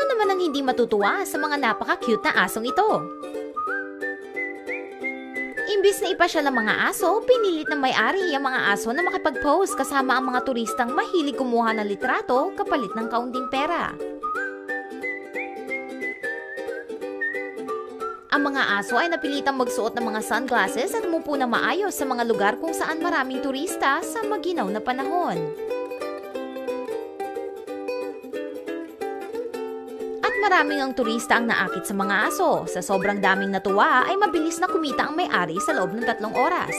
Sino naman ang hindi matutuwa sa mga napaka-cute na asong ito? Imbis na ipasyal ang mga aso, pinilit ng may-ari ang mga aso na makipag-pose kasama ang mga turistang mahilig kumuha ng litrato kapalit ng kaunting pera. Ang mga aso ay napilitang magsuot ng mga sunglasses at umupo na maayos sa mga lugar kung saan maraming turista sa maginaw na panahon. Maraming ang turista ang naakit sa mga aso. Sa sobrang daming natuwa ay mabilis na kumita ang may-ari sa loob ng tatlong oras.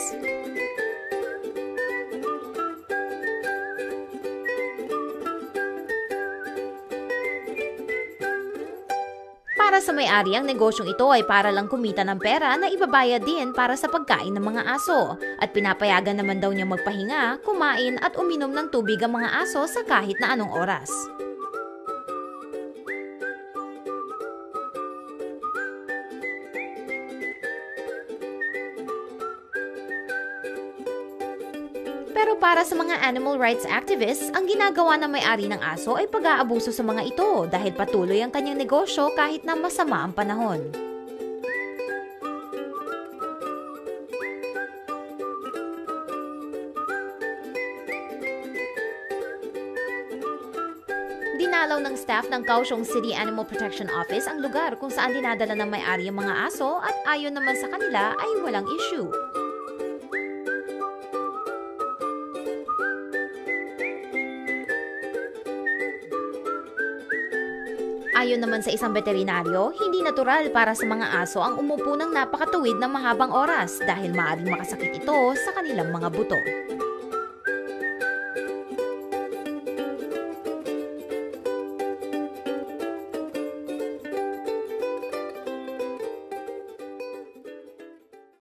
Para sa may-ari, ang negosyong ito ay para lang kumita ng pera na ibabayad din para sa pagkain ng mga aso. At pinapayagan naman daw niya magpahinga, kumain at uminom ng tubig ang mga aso sa kahit na anong oras. Pero para sa mga animal rights activists, ang ginagawa ng may-ari ng aso ay pag-aabuso sa mga ito dahil patuloy ang kanyang negosyo kahit na masama ang panahon. Dinalaw ng staff ng Kaohsiung City Animal Protection Office ang lugar kung saan dinadala ng may-ari ang mga aso at ayon naman sa kanila ay walang issue. Ayon naman sa isang veterinaryo, hindi natural para sa mga aso ang umupo ng napakatuwid na mahabang oras dahil maaaring makasakit ito sa kanilang mga buto.